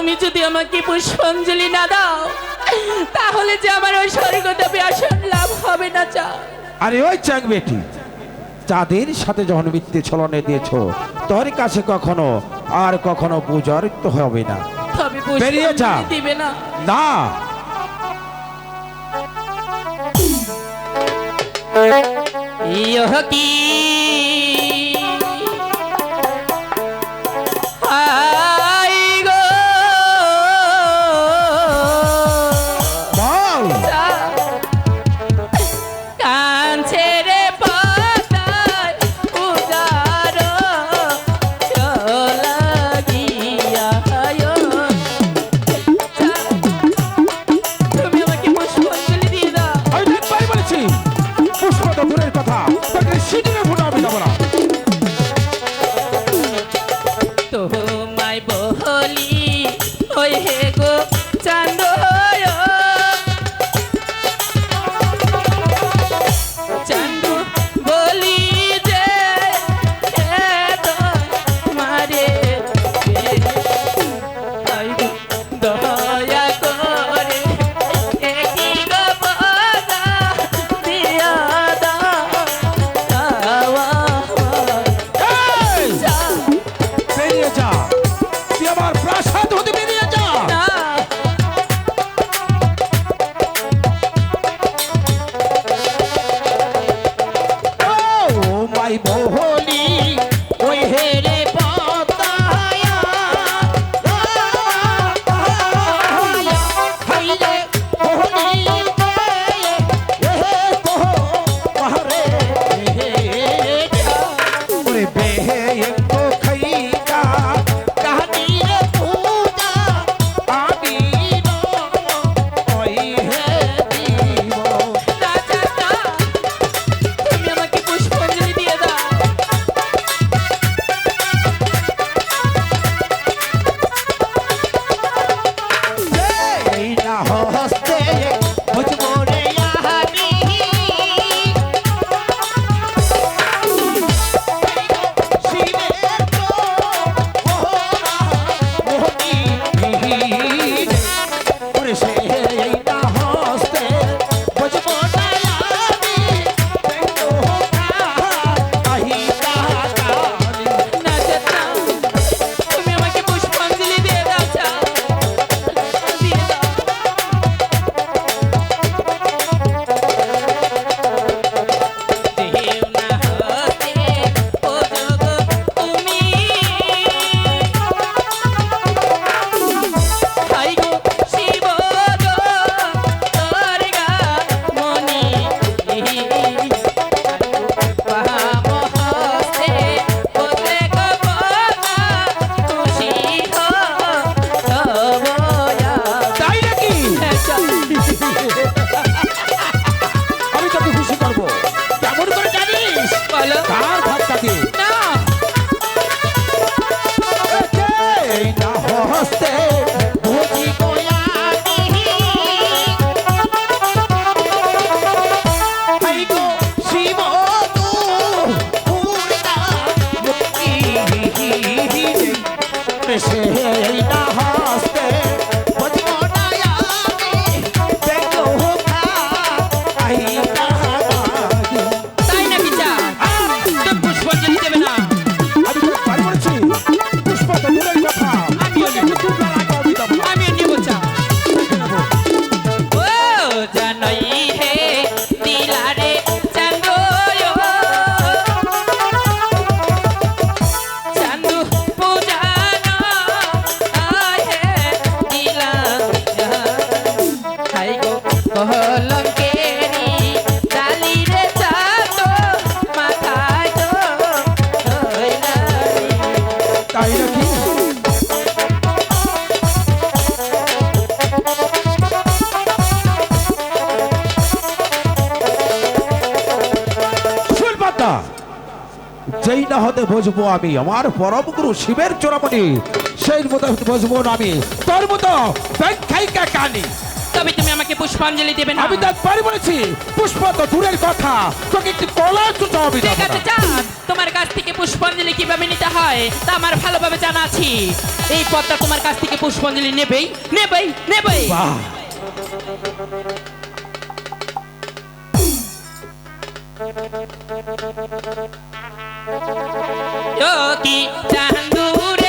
তুমি যদি আমাকে পুষ্পাঞ্জলি না দাও তাহলে যে আমার ওই স্বর্গদেবী আসন লাভ হবে না চা। আরে ওই চাক বেটি চাঁদের সাথে যখন মৃত্যু ছলনে দিয়েছ তোর কাছে কখনো আর কখনো পূজারিত হবে না। বেরিয়ে যা। দিবে না। না। তোমায় বহলি। ওই হে গো চান্দ যাইব হস্তে বুঝব যেই না হতে বসবো আমি, আমার পরম গুরু শিবের চোরামণি, সেই মতো বসবো আমি। তোর মতো ব্যাখ্যায়িকা কালী তবে তুমি আমাকে পুষ্পাঞ্জলি দেবে না। আমি তার পারি বলেছি পুষ্প তো দূরের কথা তোকে একটি কলা চুটা হবে ঠিক আছে চাঁদ তোমার কাছ থেকে পুষ্পাঞ্জলি কীভাবে নিতে হয় তা আমার ভালোভাবে জানা আছে। এই পথটা তোমার কাছ থেকে পুষ্পাঞ্জলি নেবেই নেবেই নেবেই। জ্যোতি চান্দুরে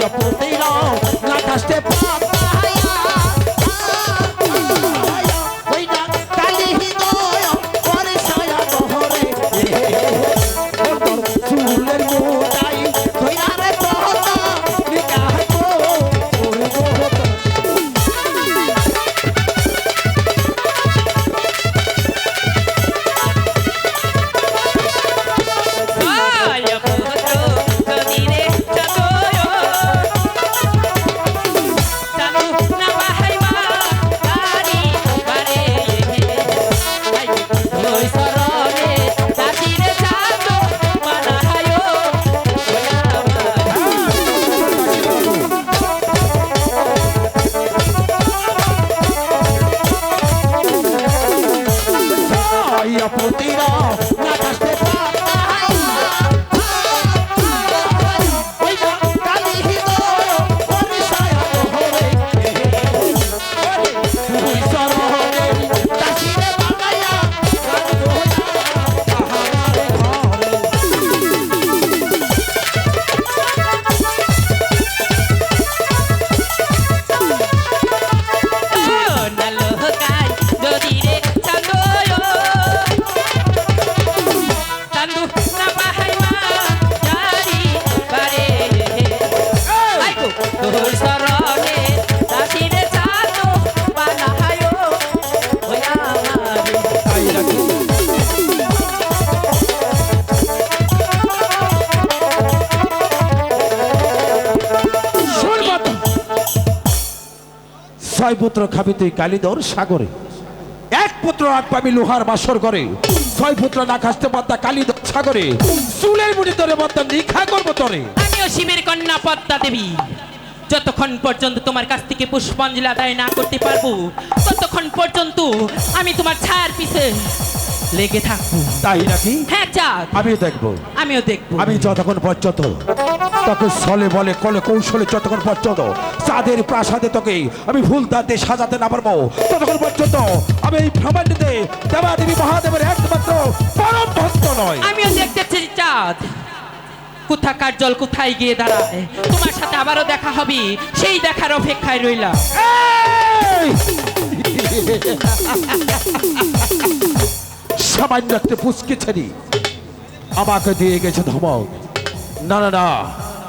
your ছয় পুত্র খাবি তুই কালিদর সাগরে। এক পুত্র আট পাবি লোহার বাসর করে ছয় পুত্র না খাসতে পারতা কালিদর সাগরে। চুলের মুড়ি তোরে বদ্দা নিখা করব তোরে। আমিও শিবের কন্যা পদ্মা দেবী। যতক্ষণ পর্যন্ত তোমার কাছ থেকে পুষ্পাঞ্জলি আদায় না করতে পারব, ততক্ষণ পর্যন্ত আমি তোমার ছায়ার পিছে লেগে থাকব। তাই নাকি? হ্যাঁ চাঁদ। আমিও দেখব। আমিও দেখব। আমি যতক্ষণ পর্যন্ত তোকে ছলে বলে কলে কৌশলে যতক্ষণ পর্যন্ত চাঁদের প্রাসাদে তোকে আমি ফুল দাঁতে সাজাতে না পারব। ততক্ষণ পর্যন্ত আমি এই ভ্রমণটিতে দেবা দেবী মহাদেবের একমাত্র পরম ভক্ত নয় আমিও দেখতে চাই চাঁদ। কোথাকার জল কোথায় গিয়ে দাঁড়ায়? তোমার সাথে আবারও দেখা হবে সেই দেখার অপেক্ষায় রইলাম! সামান্য একটা পুচকে ছেড়ি। আমাকে দিয়ে গেছে ধমক। না না না,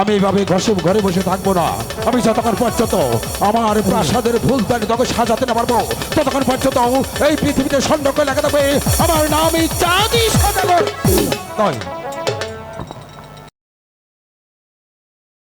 আমি এইভাবে ঘষে ঘরে বসে থাকব না। আমি যতক্ষণ পর্যন্ত আমার প্রাসাদের ভুল তাকে তোকে সাজাতে না পারব, ততক্ষণ পর্যন্ত এই পৃথিবীতে সন্ধ্যকে লেখা দেবে আমার নামই চাঁদি সাজাগর নয়।